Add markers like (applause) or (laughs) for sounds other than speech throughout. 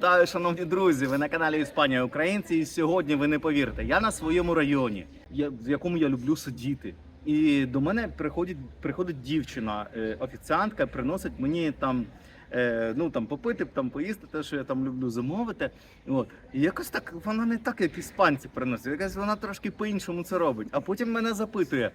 Вітаю, шановні друзі! Ви на каналі Іспанія Українці. І сьогодні ви не повірите, я на своєму районі, я- в якому я люблю сидіти. І до мене приходить, приходить дівчина, е, офіціантка, приносить мені там. Е, ну там попити, там поїсти, те, що я там люблю замовити. От. І якось так вона не так, як іспанці приносять. Якась вона трошки по-іншому це робить. А потім мене запитує: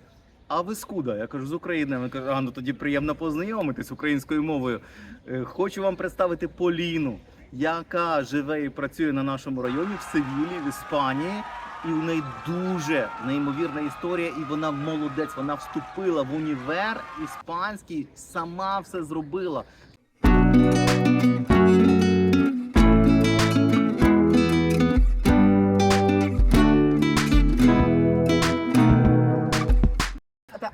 а ви скуда? Я кажу, з України. Вона каже, а ну тоді приємно познайомитись українською мовою. Е, Хочу вам представити Поліну, яка живе і працює на нашому районі в Севілі, в Іспанії. І в неї дуже неймовірна історія, і вона молодець. Вона вступила в універ іспанський, сама все зробила.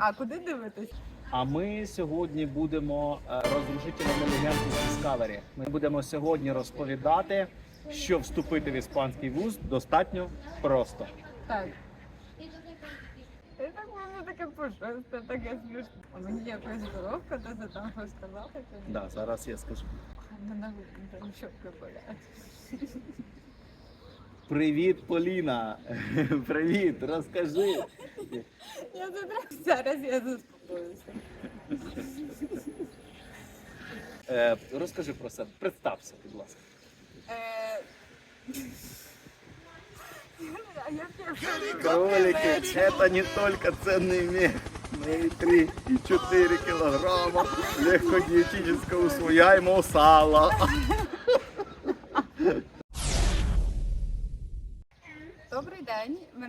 А, куди дивитись? А ми сьогодні будемо е, розрушителями легенд із Discovery. Ми будемо сьогодні розповідати, що вступити в іспанський вуз достатньо просто. Так. Ти так таке пушисте, таке смішне. А мені якось здоровка, то ти там чи ні? Да, зараз я скажу. Мене щоки болять. Привіт, Поліна! (laughs) Привіт, розкажи. Я зараз, зараз я заспокоюся. Е, розкажи про себе. Представся, будь ласка. Е, А я Кролики, це не тільки цінний мех. Ми 3 і 4 кілограма легкодіетичного усвояємого сала.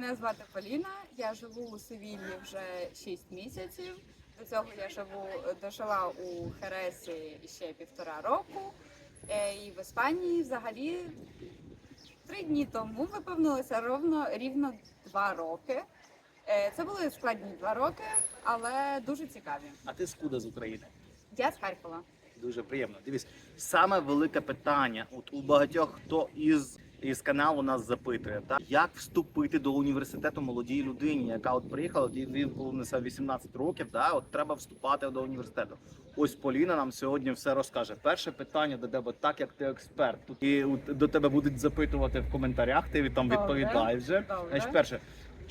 Мене звати Поліна. Я живу у Севіллі вже 6 місяців. До цього я живу дожила у Хересі ще півтора року. Е, І в Іспанії взагалі три дні тому виповнилося ровно рівно два роки. Е, Це були складні два роки, але дуже цікаві. А ти скуда з України? Я з Харкова. Дуже приємно. Дивись, саме велике питання. От у багатьох хто із, із каналу нас запитує, так як вступити до університету молодій людині, яка от приїхала, він повнесе 18 років. так? от треба вступати до університету. Ось Поліна нам сьогодні все розкаже. Перше питання до тебе, так як ти експерт. Тут і до тебе будуть запитувати в коментарях. Ти там відповідаєш вже. Добре. Значить, перше.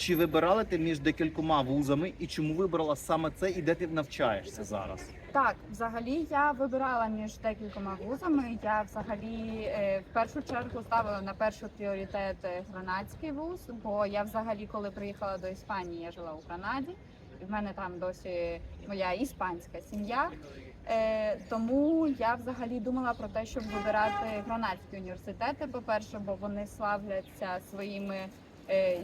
Чи вибирали ти між декількома вузами, і чому вибрала саме це, і де ти навчаєшся зараз? Так, взагалі я вибирала між декількома вузами. Я взагалі е, в першу чергу ставила на перший пріоритет е, гранадський вуз, бо я взагалі, коли приїхала до Іспанії, я жила у Гранаді, і в мене там досі моя іспанська сім'я. Е, тому я взагалі думала про те, щоб вибирати гранадські університети. По перше, бо вони славляться своїми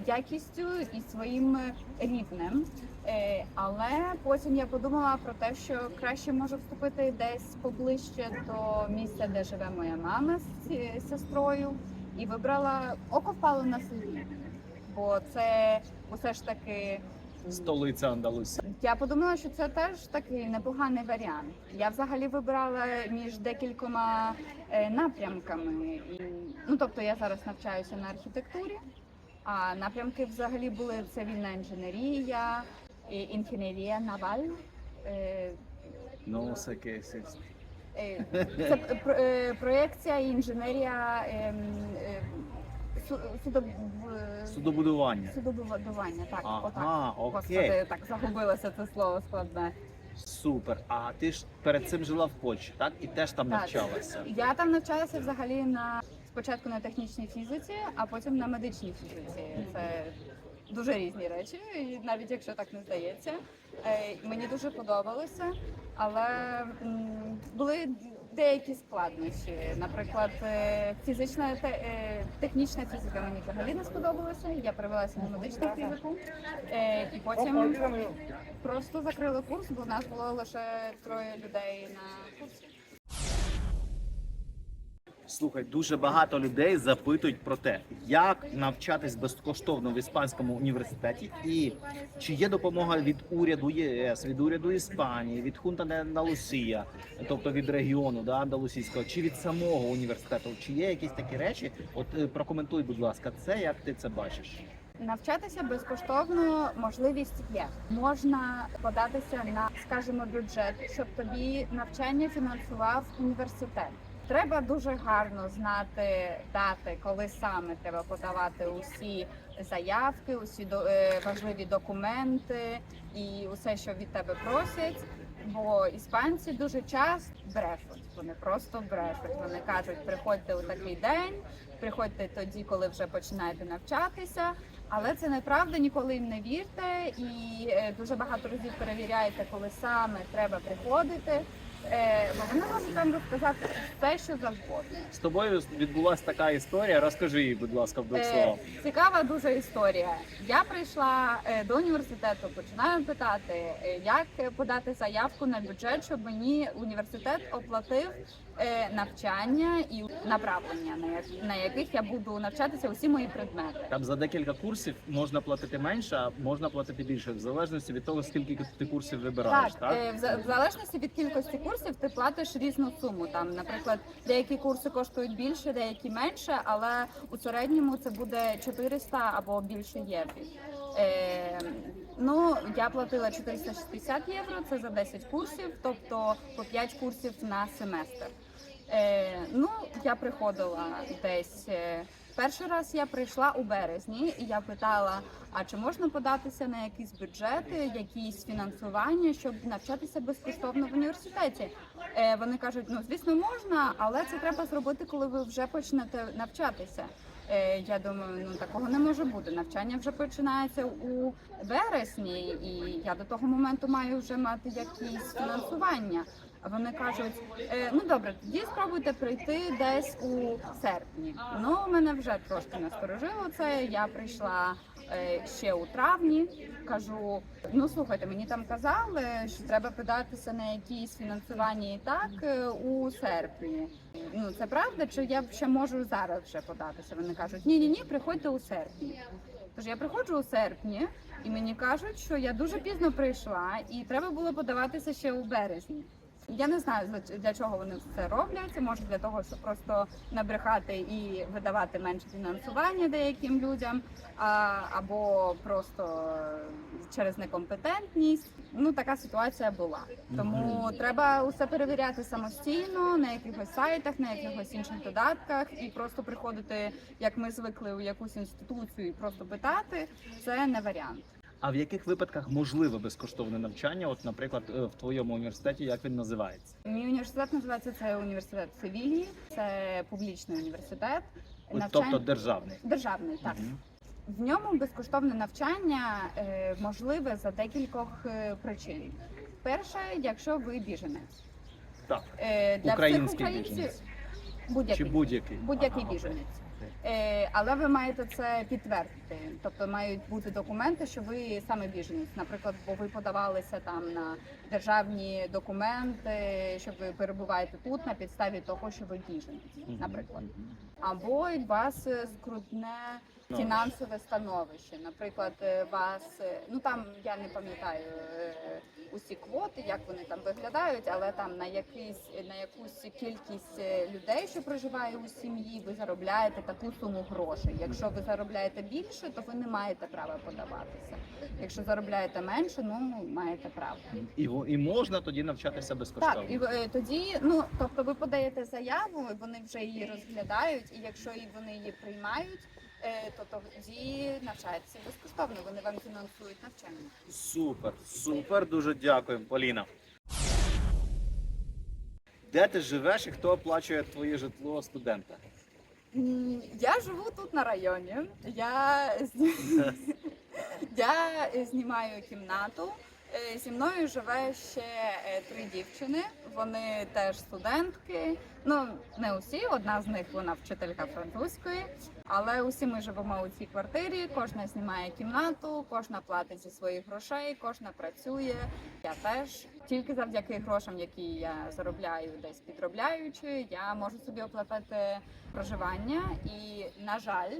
якістю і своїм рівнем. Е, але потім я подумала про те, що краще можу вступити десь поближче до місця, де живе моя мама з сестрою, і вибрала око впало на селі. Бо це усе ж таки Столиця Андалусі. я подумала, що це теж такий непоганий варіант. Я взагалі вибрала між декількома е, напрямками. Ну тобто я зараз навчаюся на архітектурі, а напрямки взагалі були цивільна інженерія, інженерія наваль. Е, Ну, всяке сільське. е, Це про- е, проєкція і інженерія ем, су- судоб- Судобудування. судобудування. Так, Ага, отак. окей. Господи, так загубилося це слово складне. Супер. А ти ж перед цим жила в Польщі, так? І теж там навчалася. Я там навчалася взагалі на спочатку на технічній фізиці, а потім на медичній фізиці. Це дуже різні речі, і навіть якщо так не здається. Е, Мені дуже подобалося, але були деякі складнощі. Наприклад, е, фізична е, технічна фізика мені взагалі не сподобалася. Я перевелася на медичну фізику, і потім просто закрили курс, бо в нас було лише троє людей на курсі. Слухай, дуже багато людей запитують про те, як навчатись безкоштовно в іспанському університеті, і чи є допомога від уряду ЄС, від уряду Іспанії, від Хунта Андалусія, тобто від регіону да, андалусійського, чи від самого університету, чи є якісь такі речі? От е, прокоментуй, будь ласка, це як ти це бачиш? Навчатися безкоштовно можливість є. Можна податися на, скажімо, бюджет, щоб тобі навчання фінансував університет. Треба дуже гарно знати дати, коли саме треба подавати усі заявки, усі до- е, важливі документи і усе, що від тебе просять. Бо іспанці дуже часто брешуть. Вони просто брешуть. Вони кажуть, приходьте у такий день, приходьте тоді, коли вже починаєте навчатися. Але це неправда, ніколи їм не вірте, і е, дуже багато разів перевіряйте, коли саме треба приходити. Е, вони можуть вам розказати все, що завгодно. З тобою відбулася така історія. Розкажи її, будь ласка, в двох Е, словах. цікава дуже історія. Я прийшла е, до університету, починаю питати, е, як подати заявку на бюджет, щоб мені університет оплатив навчання і направлення, на, як, на яких я буду навчатися усі мої предмети. Там за декілька курсів можна платити менше, а можна платити більше, в залежності від того, скільки ти курсів вибираєш. Так, е, в, в залежності від кількості курсів ти платиш різну суму. Там, наприклад, деякі курси коштують більше, деякі менше, але у середньому це буде 400 або більше євро. Е, ну, я платила 460 євро, це за 10 курсів, тобто по 5 курсів на семестр. Е, ну, я приходила десь. е, Перший раз я прийшла у березні, і я питала: а чи можна податися на якісь бюджети, якісь фінансування, щоб навчатися безкоштовно в університеті? Е, вони кажуть: ну звісно, можна, але це треба зробити, коли ви вже почнете навчатися. Е, я думаю, ну такого не може бути. Навчання вже починається у вересні, і я до того моменту маю вже мати якісь фінансування. А вони кажуть: е, ну добре, тоді спробуйте прийти десь у серпні. Ну мене вже трошки насторожило це. Я прийшла ще у травні. Кажу: ну слухайте, мені там казали, що треба податися на якісь фінансування і так е, у серпні. Ну це правда, чи я ще можу зараз вже податися? Вони кажуть, ні, ні, ні, приходьте у серпні. Тож я приходжу у серпні, і мені кажуть, що я дуже пізно прийшла, і треба було подаватися ще у березні. Я не знаю для- чого вони це роблять. Може для того, щоб просто набрехати і видавати менше фінансування деяким людям, або просто через некомпетентність. Ну така ситуація була. Тому треба усе перевіряти самостійно на якихось сайтах, на якихось інших додатках, і просто приходити, як ми звикли у якусь інституцію, і просто питати. Це не варіант. А в яких випадках можливе безкоштовне навчання? От, наприклад, е, в твоєму університеті, як він називається? Мій університет називається це університет Севілії, це публічний університет. От, Тобто державний. державний, так. Мгм. В ньому безкоштовне навчання е, можливе за декількох е, причин. Перше, якщо ви біженець. Так, для всіх українців будь-який. Чи будь-який? Будь-який Ага, біженець. Е, але ви маєте це підтвердити. Тобто мають бути документи, що ви саме біженець. Наприклад, бо ви подавалися там на державні документи, що ви перебуваєте тут на підставі того, що ви біженець, наприклад. Або у вас скрутне Ну, фінансове становище. Наприклад, е, вас е, ну там я не пам'ятаю усі квоти, як вони там виглядають, але там на якийсь на якусь кількість людей, що проживає у сім'ї, ви заробляєте таку суму грошей. Якщо ви заробляєте більше, то ви не маєте права подаватися. Якщо заробляєте менше, ну маєте право. І, і можна тоді навчатися безкоштовно. Так, і е, тоді, ну тобто, ви подаєте заяву, і вони вже її розглядають, і якщо і вони її приймають, е, то тоді навчаєтеся безкоштовно. Вони вам фінансують навчання. Супер, супер, дуже дякую, Поліна. Де ти живеш і хто оплачує твоє житло студента? Я живу тут на районі. Я (laughs) я знімаю кімнату. Е, Зі мною живе ще е, три дівчини. Вони теж студентки. Ну не усі. Одна з них вона вчителька французької. Але усі ми живемо у цій квартирі. Кожна знімає кімнату, кожна платить зі своїх грошей, кожна працює. Я теж тільки завдяки грошам, які я заробляю десь підробляючи, я можу собі оплатити проживання. І на жаль,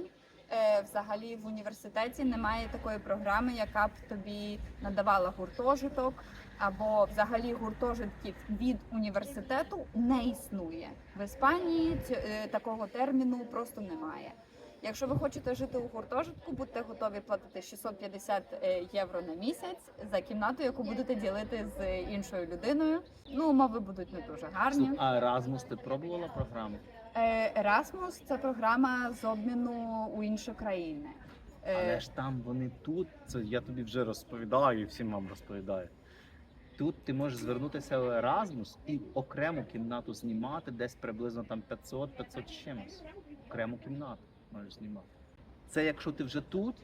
е, взагалі в університеті немає такої програми, яка б тобі надавала гуртожиток, або взагалі гуртожитків від університету не існує. В Іспанії е, такого терміну просто немає. Якщо ви хочете жити у гуртожитку, будьте готові платити 650 е, євро на місяць за кімнату, яку будете ділити з іншою людиною. Ну, умови будуть не дуже гарні. А Erasmus, ти пробувала програму? Е, Erasmus – це програма з обміну у інші країни. Е, Але ж там вони тут, це я тобі вже розповідаю і всім вам розповідаю. Тут ти можеш звернутися в Erasmus і окрему кімнату знімати десь приблизно там 500-500 чимось. Окрему кімнату можеш знімати. Це якщо ти вже тут,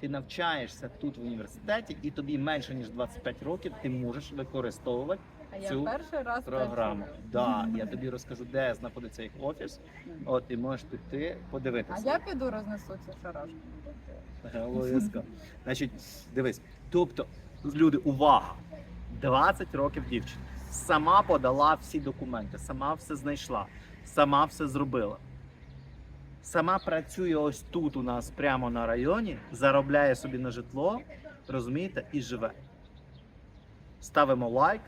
ти навчаєшся тут в університеті, і тобі менше ніж 25 років, ти можеш використовувати а я перший раз програму. Да, я тобі розкажу, де знаходиться їх офіс. От і можеш піти подивитися. А я піду рознесу ці шарашки. Обов'язково. Значить, дивись, тобто, люди, увага! 20 років дівчина. Сама подала всі документи, сама все знайшла, сама все зробила. Сама працює ось тут у нас прямо на районі, заробляє собі на житло, розумієте, і живе. Ставимо лайк,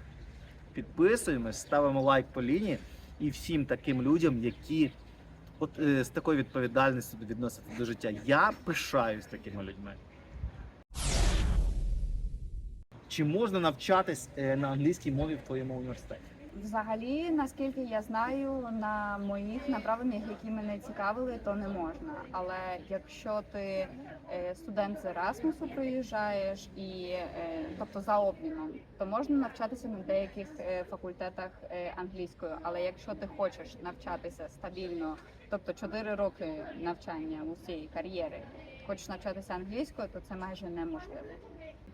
підписуємось, ставимо лайк по лінії і всім таким людям, які от е, з такою відповідальністю відносяться до життя. Я пишаюсь такими людьми. Чи можна навчатись е, на англійській мові в твоєму університеті? Взагалі, наскільки я знаю, на моїх направленнях, які мене цікавили, то не можна. Але якщо ти е, студент з Ерасмусу приїжджаєш і е, тобто за обміном, то можна навчатися на деяких е, факультетах англійською. Але якщо ти хочеш навчатися стабільно, тобто 4 роки навчання усієї кар'єри, хочеш навчатися англійською, то це майже неможливо.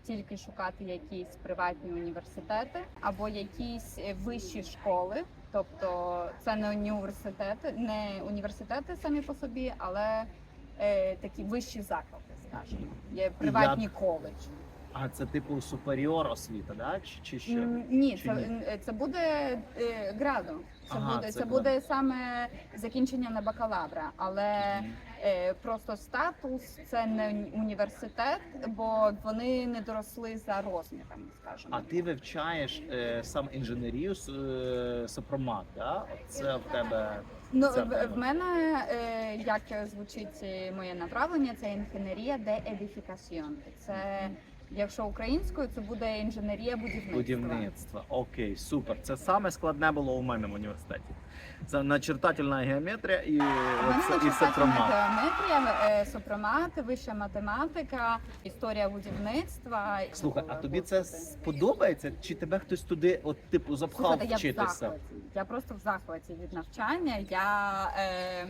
Тільки шукати якісь приватні університети або якісь е, вищі школи, тобто це не університети, не університети самі по собі, але е, такі вищі заклади, скажімо, є приватні коледжі. А це типу суперіор освіта, да? Чи, чи що? Ні, Чи це, ні? це буде е, градо. Це Ага, буде це це, буде саме закінчення на бакалавра, але Мгм. е, просто статус це не університет, бо вони не доросли за розмірами, скажімо. А ти вивчаєш е, сам інженерію з е, сопромат, да? Це в тебе Ну Це в, в мене е, як звучить е, моє направлення, це інженерія де едифікаціон. Це якщо українською, це буде інженерія будівництва. будівництво. Окей, супер. Це саме складне було у мене в університеті. Це начертательна геометрія і, і сопромат. геометрія, е, сопромат, вища математика, історія будівництва. Слухай, а тобі це сподобається? Чи тебе хтось туди, от типу, запхав Слухайте, я в вчитися? захваті. Я просто в захваті від навчання. Я, е,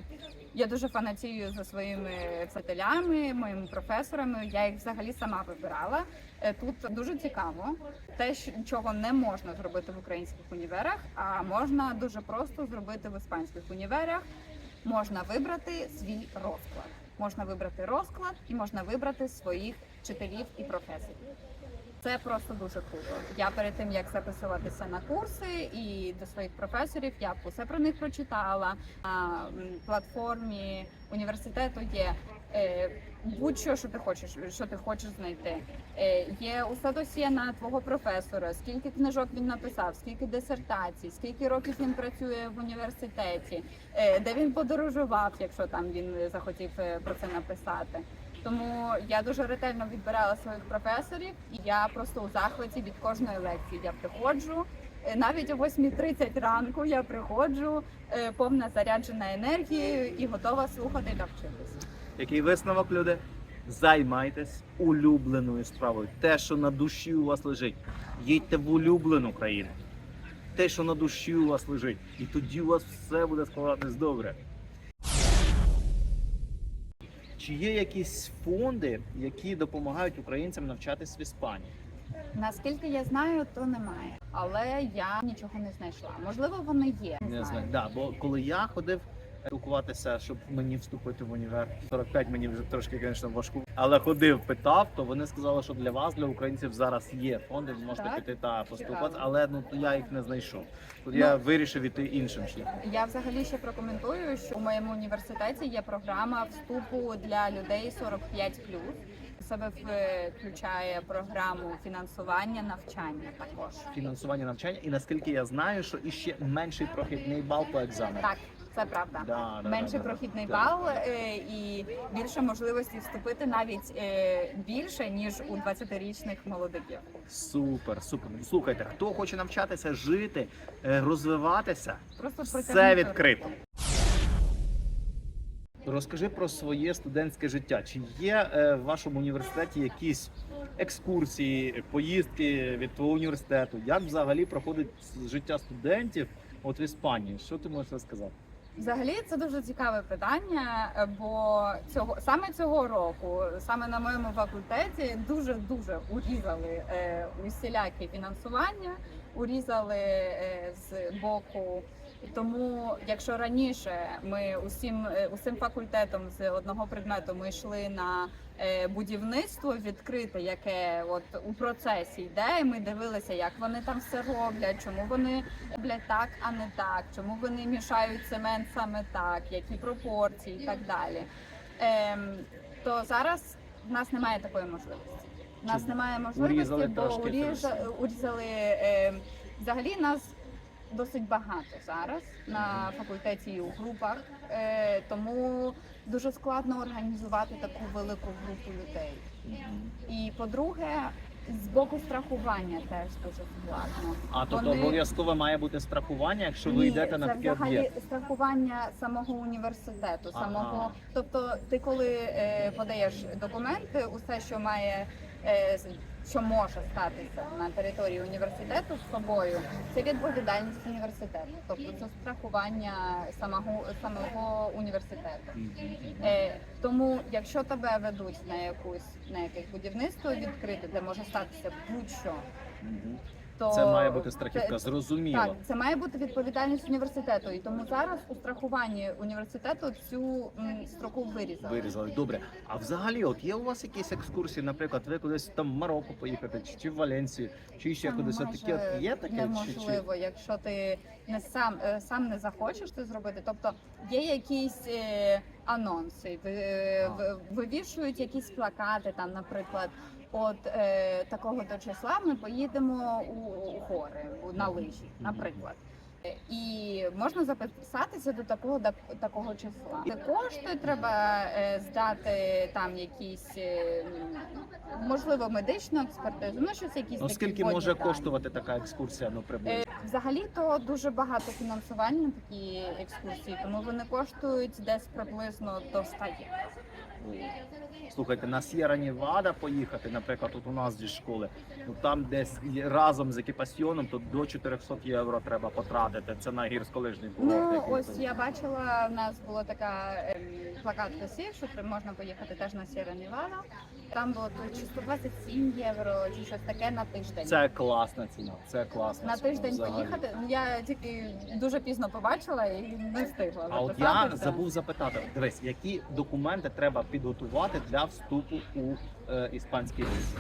я дуже фанатію за своїми вчителями, моїми професорами. Я їх взагалі сама вибирала. Е, Тут дуже цікаво. Те, чого не можна зробити в українських універах, а можна дуже просто зробити в іспанських універах. Можна вибрати свій розклад. Можна вибрати розклад і можна вибрати своїх вчителів і професорів. Це просто дуже круто. Я перед тим як записуватися на курси і до своїх професорів, я б усе про них прочитала. На платформі університету є е, будь-що, що ти хочеш, що ти хочеш знайти. Е, є усе досьє на твого професора, скільки книжок він написав, скільки дисертацій, скільки років він працює в університеті, е, де він подорожував, якщо там він захотів про це написати. Тому я дуже ретельно відбирала своїх професорів, і я просто у захваті від кожної лекції. Я приходжу е, навіть о 8.30 ранку. Я приходжу е, повна заряджена енергією і готова слухати та вчитися. Який висновок, люди? Займайтесь улюбленою справою. Те, що на душі у вас лежить. Їдьте в улюблену країну. Те, що на душі у вас лежить. І тоді у вас все буде складатись добре. Чи є якісь фонди, які допомагають українцям навчатись в Іспанії? Наскільки я знаю, то немає, але я нічого не знайшла. Можливо, вони є. Не знаю. Да, бо коли я ходив спілкуватися, щоб мені вступити в універ, 45 мені вже трошки, звісно, важко. Але ходив, питав, то вони сказали, що для вас, для українців, зараз є фонди, ви можете Так? піти та поспілкуватися, але ну то я їх не знайшов. Тут Ну, я вирішив іти іншим шляхом. Я взагалі ще прокоментую, що у моєму університеті є програма вступу для людей 45+. В себе включає програму фінансування навчання також. Фінансування навчання, і наскільки я знаю, що іще менший прохідний бал по екзамену. Так, Це правда. Да, да, Менший да, да, прохідний да. бал е, і більше можливості вступити навіть е, більше ніж у 20-річних молодиків. Супер, супер. Слухайте, хто хоче навчатися жити, е, розвиватися, Просто все протягнути відкрито. Розкажи про своє студентське життя. Чи є е, в вашому університеті якісь екскурсії, поїздки від твого університету? Як взагалі проходить життя студентів от в Іспанії? Що ти можеш розказати? Взагалі це дуже цікаве питання, е, бо цього саме цього року, саме на моєму факультеті, дуже дуже урізали е, усілякі фінансування, урізали е, з боку. Тому, якщо раніше ми усім е, усім факультетом з одного предмету ми йшли на е, будівництво відкрите, яке от у процесі йде, і ми дивилися, як вони там все роблять, чому вони роблять так, а не так, чому вони мішають цемент саме так, які пропорції і так далі. Ем, то зараз в нас немає такої можливості. У нас немає можливості, урізали бо трошки уріза, урізали ем, взагалі нас. Досить багато зараз на факультеті і у групах, е, тому дуже складно організувати таку велику групу людей. І по-друге, з боку страхування теж дуже складно. А то, Вони- обов'язково має бути страхування, якщо ви Ні, йдете на це такий взагалі об'єкт. страхування самого університету. Ага. Самого, тобто, ти коли е, подаєш документи, усе, що має е, що може статися на території університету з собою, це відповідальність університету, тобто це страхування самого самого університету. Е, тому, якщо тебе ведуть на якусь на якесь будівництво відкрите, де може статися будь-що. То Це має бути страхівка, зрозуміло. так, це має бути відповідальність університету, і тому зараз у страхуванні університету цю м, строку вирізали. Вирізали. Добре. А взагалі, от є у вас якісь екскурсії, наприклад, ви кудись там в Марокко поїхати, чи, чи в Валенцію, чи ще Це кудись от таке от є таке? Чи, чи... неможливо, якщо ти не сам е, сам не захочеш це зробити. Тобто є якісь е, анонси, ви- е, в- вивішують якісь плакати, там, наприклад. От е, такого до числа ми поїдемо у, у гори у- на лижі, наприклад. Е, І можна записатися до такого до такого числа. Це коштує, треба е, здати там якісь е, м, можливо медичну експертизу. Ну щось якісь Ну, такі скільки вводні може дані. коштувати така екскурсія, ну приблизно? Е, Взагалі то дуже багато фінансування на такі екскурсії, тому вони коштують десь приблизно до 100 євро. Слухайте, на Сєра Невада поїхати, наприклад, тут у нас зі школи, ну там десь разом з екіпасьйоном, то до 400 євро треба потратити. Це на гірськолижний курорт. Ну який ось я бачила, в нас була така ем, плакат висів, що при- можна поїхати теж на Сєра Невада. Там було то чи 127 євро, чи щось таке на тиждень. Це класна ціна. Це класна на ціна тиждень взагалі. поїхати. Ну, Я тільки дуже пізно побачила і не встигла. А от я забув запитати, дивись, які документи треба підготувати для вступу у е, іспанський вуз?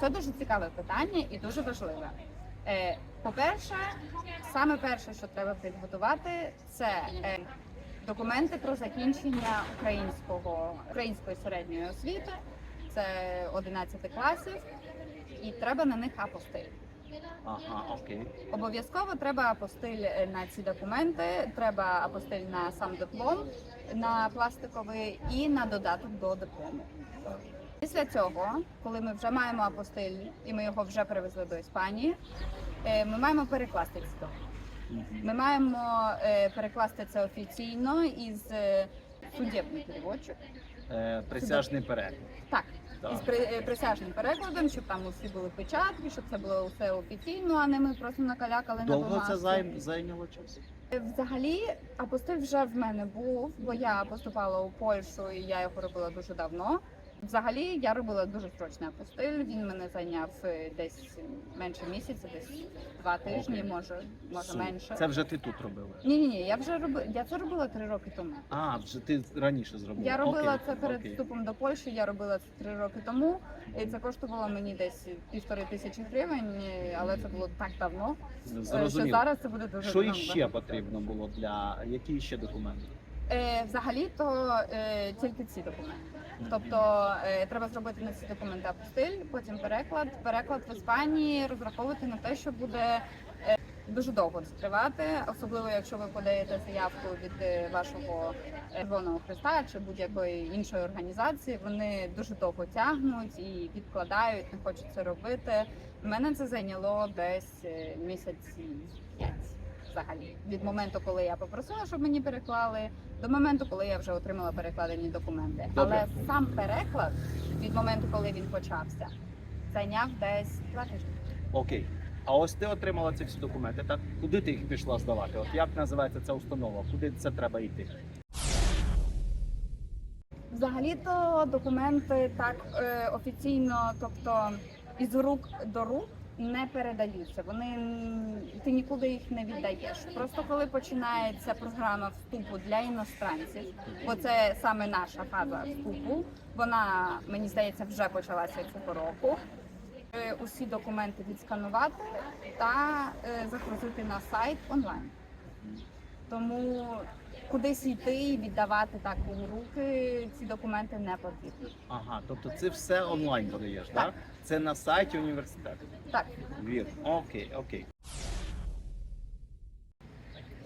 Це дуже цікаве питання і дуже важливе. Е, По-перше, саме перше, що треба підготувати, це е, документи про закінчення українського української середньої освіти. Це 11 класів, і треба на них апостиль. Ага, окей. Обов'язково треба апостиль е, на ці документи, треба апостиль на сам диплом, на пластиковий і на додаток до диплому. Після цього, коли ми вже маємо апостиль і ми його вже привезли до Іспанії, е, ми маємо перекласти ці документи. Ми маємо е, перекласти це офіційно із е, судебний переводчик. Е, присяжний переклад. Так, Так. із при- е, присяжним перекладом, щоб там усі були печатки, щоб це було все офіційно, а не ми просто накалякали на Довго це зайняло час? Е, Взагалі, апостиль вже в мене був, бо я поступала у Польщу і я його робила дуже давно. Взагалі, я робила дуже срочний апостиль. Він мене зайняв е, десь менше місяця, десь два тижні, Окей. може, може Супер. менше. Це вже ти тут робила. Ні, ні, ні. Я вже робила. Я це робила три роки тому. А, вже ти раніше зробила. Я робила Окей, це перед окей. вступом до Польщі. Я робила це три роки тому, і це коштувало мені десь півтори тисячі гривень, але це було так давно. е, Що зараз це буде дуже Що іще потрібно було для які ще документи? Е, взагалі, то е, тільки ці документи. Тобто е, треба зробити на ці документи апостиль, потім переклад. Переклад в Іспанії розраховувати на те, що буде е, дуже довго тривати, особливо якщо ви подаєте заявку від е, вашого Червоного Христа чи будь-якої іншої організації. Вони дуже довго тягнуть і відкладають, не хочуть це робити. У мене це зайняло десь місяці п'ять взагалі від моменту, коли я попросила, щоб мені переклали, до моменту, коли я вже отримала перекладені документи. Добре. Але сам переклад від моменту, коли він почався, зайняв десь два тижні. Окей. А ось ти отримала ці всі документи. Так куди ти їх пішла здавати? От як називається ця установа? Куди це треба йти? Взагалі-то документи так е, офіційно, тобто із рук до рук не передаються. Вони ти нікуди їх не віддаєш. Просто коли починається програма вступу для іностранців, бо це саме наша фаза вступу. Вона мені здається вже почалася цього року. Е, Усі документи відсканувати та е, загрузити на сайт онлайн. Тому кудись йти і віддавати так у руки ці документи не потрібно. Ага, тобто це все онлайн подаєш, так? Так. Це на сайті університету. Так, Вірно. Окей, окей.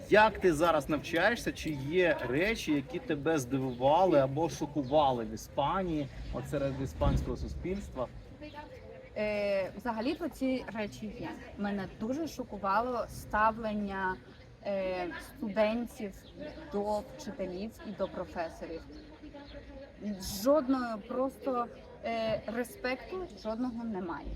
Як ти зараз навчаєшся? Чи є речі, які тебе здивували або шокували в Іспанії, от серед іспанського суспільства? е, взагалі то ці речі є. Мене дуже шокувало ставлення студентів до вчителів і до професорів. Жодного просто е, респекту жодного немає.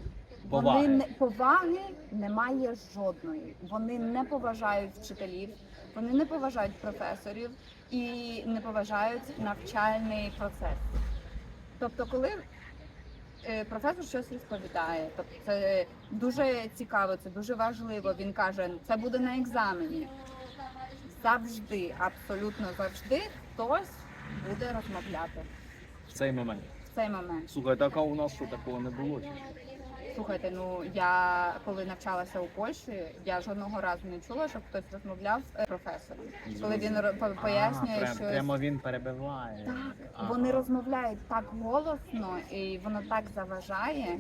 Поваги. Вони не поваги немає жодної. Вони не поважають вчителів, вони не поважають професорів і не поважають навчальний процес. Тобто, коли е, професор щось розповідає, тобто це дуже цікаво, це дуже важливо. Він каже, це буде на екзамені. Завжди, абсолютно завжди, хтось буде розмовляти В цей момент. в цей момент. Слухай, так а у нас що такого не було? Що? Слухайте, ну я коли навчалася у Польщі, я жодного разу не чула, щоб хтось розмовляв з е, професором. Коли він по- пояснює прям, щось. прямо він перебиває. Так, вони розмовляють так голосно, і воно так заважає.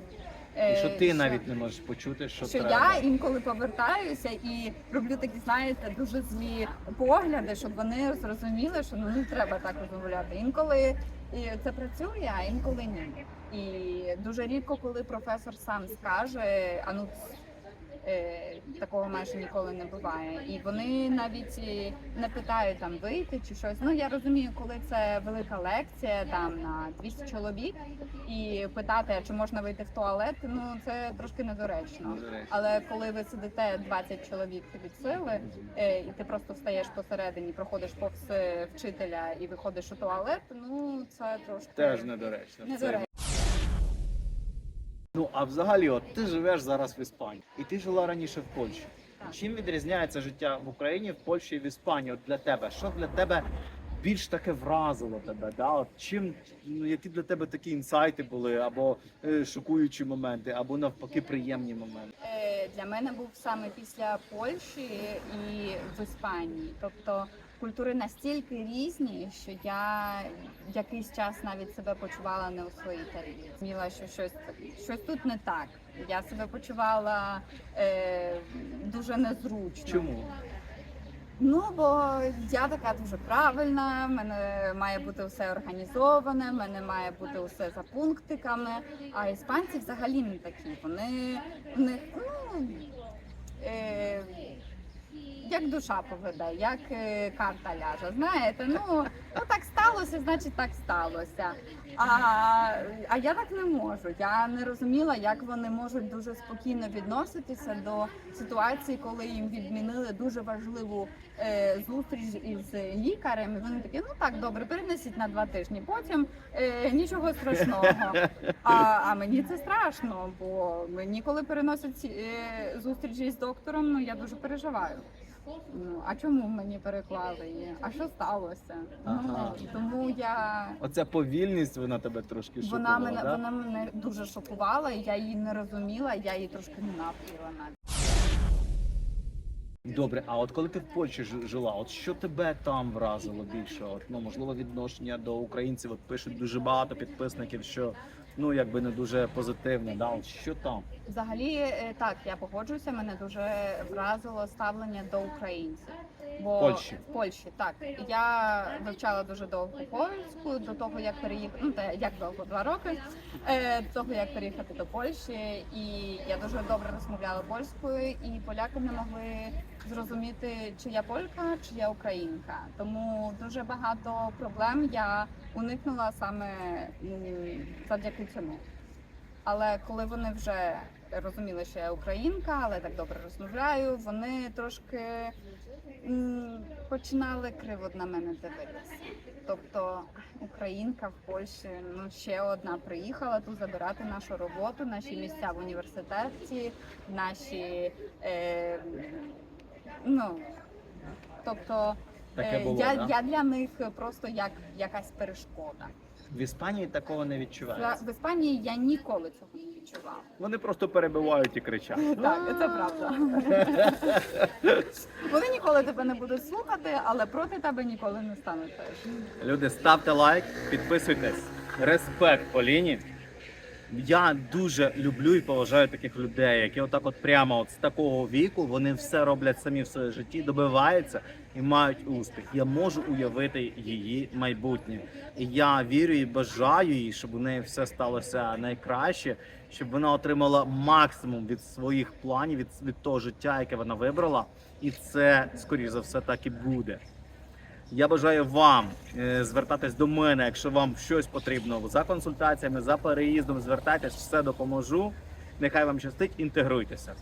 І е, що ти навіть не можеш почути, що, що треба. я інколи повертаюся і роблю такі, знаєте, дуже злі погляди, щоб вони зрозуміли, що ну не треба так розмовляти. Інколи і це працює, а інколи ні. І дуже рідко, коли професор сам скаже, а ну такого майже ніколи не буває. І вони навіть не питають там вийти чи щось. Ну я розумію, коли це велика лекція там на 200 чоловік, і питати, чи можна вийти в туалет, ну це трошки недоречно. Але коли ви сидите 20 чоловік від сили, е, і ти просто встаєш посередині, проходиш повз е, вчителя і виходиш у туалет, ну це трошки Теж недоречно. недоречно. Ну а взагалі, от ти живеш зараз в Іспанії, і ти жила раніше в Польщі. Так. Чим відрізняється життя в Україні, в Польщі і в Іспанії? От для тебе? Що для тебе більш таке вразило тебе? Да? От чим ну, які для тебе такі інсайти були, або е, шокуючі моменти, або навпаки приємні моменти? Е, Для мене був саме після Польщі і в Іспанії. Тобто культури настільки різні, що я якийсь час навіть себе почувала не у своїй тарілці. Зміла, що щось щось тут не так. Я себе почувала е, дуже незручно. Чому? Ну бо я така дуже правильна. в мене має бути все організоване, в мене має бути усе за пунктиками. А іспанці взагалі не такі. Вони в них ну е, як душа поведе, як е, карта ляже. Знаєте, ну, ну так сталося, значить так сталося. А, а я так не можу. Я не розуміла, як вони можуть дуже спокійно відноситися до ситуації, коли їм відмінили дуже важливу е, зустріч із лікарем. І вони такі, ну так, добре, перенесіть на два тижні. Потім е, нічого страшного. А, а мені це страшно, бо мені коли переносять е, зустрічі з доктором, ну я дуже переживаю. Ну а чому мені переклали її? А що сталося? Ага. Ну тому я Оця повільність вона тебе трошки шокувала, вона мене да? вона мене дуже шокувала, я її не розуміла, я її трошки ненавиділа навіть. Добре, а от коли ти в Польщі ж- жила, от що тебе там вразило більше? От, ну можливо, відношення до українців от пишуть дуже багато підписників, що ну якби не дуже позитивне. Да, що там? Взагалі, е, так, я погоджуюся. Мене дуже вразило ставлення до українців. Бо Польщі. в Польщі так я вивчала дуже довго польську до того, як переїхати. Ну та як довго два роки е, до того, як переїхати до Польщі, і я дуже добре розмовляла польською, і поляки не могли зрозуміти, чи я полька, чи я українка. Тому дуже багато проблем я уникнула саме завдяки цьому. Але коли вони вже розуміли, що я українка, але так добре розмовляю, вони трошки починали криво на мене дивитися. Тобто українка в Польщі, ну ще одна приїхала тут забирати нашу роботу, наші місця в університеті, наші е, ну тобто Таке е, було, я, да? я для них просто як якась перешкода. В Іспанії такого не відчувається. В Іспанії я ніколи цього не відчувала. Вони просто перебивають і кричать. (laughs) Так, це правда. (laughs) Вони ніколи тебе не будуть слухати, але проти тебе ніколи не стануть теж. Люди, ставте лайк, підписуйтесь. Респект Поліні. Я дуже люблю і поважаю таких людей, які отак, от прямо от з такого віку, вони все роблять самі в своєму житті, добиваються і мають успіх. Я можу уявити її майбутнє. І я вірю і бажаю їй, щоб у неї все сталося найкраще, щоб вона отримала максимум від своїх планів, від, від того життя, яке вона вибрала. І це, скоріш за все, так і буде. Я бажаю вам е, звертатись до мене, якщо вам щось потрібно за консультаціями, за переїздом. Звертайтесь, все допоможу. Нехай вам щастить, інтегруйтеся.